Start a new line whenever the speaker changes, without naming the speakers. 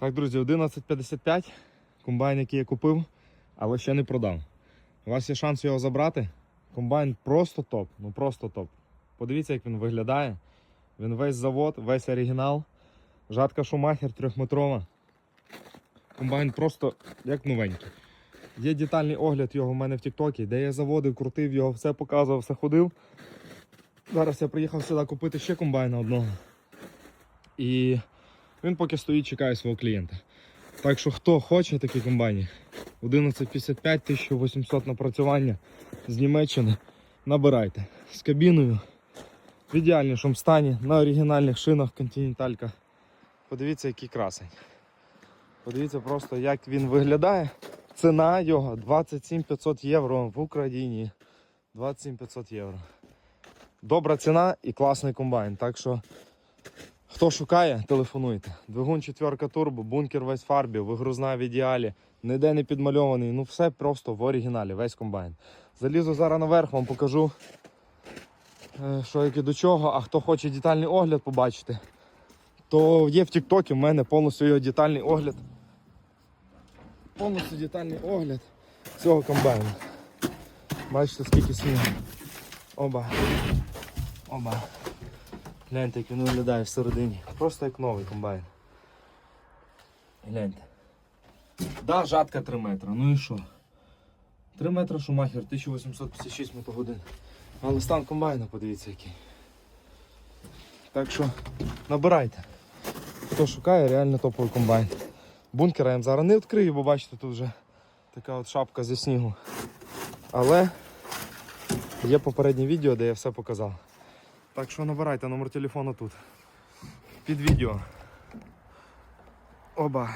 Так, друзі, 11.55. Комбайн, який я купив, але ще не продав. У вас є шанс його забрати. Комбайн просто топ. Ну просто топ. Подивіться, як він виглядає. Він весь завод, весь оригінал. Жатка Шумахер трьохметрова. Комбайн просто як новенький. Є детальний огляд його в мене в Тіктокі, де я заводив, крутив його, все показував, все ходив. Зараз я приїхав сюди купити ще комбайна одного. І він поки стоїть, чекає свого клієнта. Так що хто хоче такі комбайни, 1155 1800 напрацювання з Німеччини, набирайте. З кабіною в ідеальнішому стані, на оригінальних шинах континенталька. Подивіться, який красень. Подивіться просто, як він виглядає. Ціна його 27 500 євро в Україні. 27 500 євро. Добра ціна і класний комбайн. Так що, хто шукає, телефонуйте. Двигун четверка турбо, бункер весь фарбі, вигрузна в ідеалі, ніде не підмальований. Ну все просто в оригіналі, весь комбайн. Залізу зараз наверх, вам покажу, е, що як і до чого. А хто хоче детальний огляд побачити, то є в Тіктокі в мене повністю його детальний огляд. Повністю детальний огляд цього комбайну. Бачите, скільки снігу. Оба. Оба. Гляньте, як він виглядає всередині. Просто як новий комбайн. Гляньте. Да, жатка 3 метри. Ну і що? 3 метри шумахер, 1856 мотогодин. Але стан комбайна, подивіться який. Так що набирайте. Хто шукає, реально топовий комбайн. Бункера я зараз не відкрию, бо бачите, тут вже така от шапка зі снігу. Але є попереднє відео, де я все показав. Так що набирайте номер телефону тут. Під відео. Оба.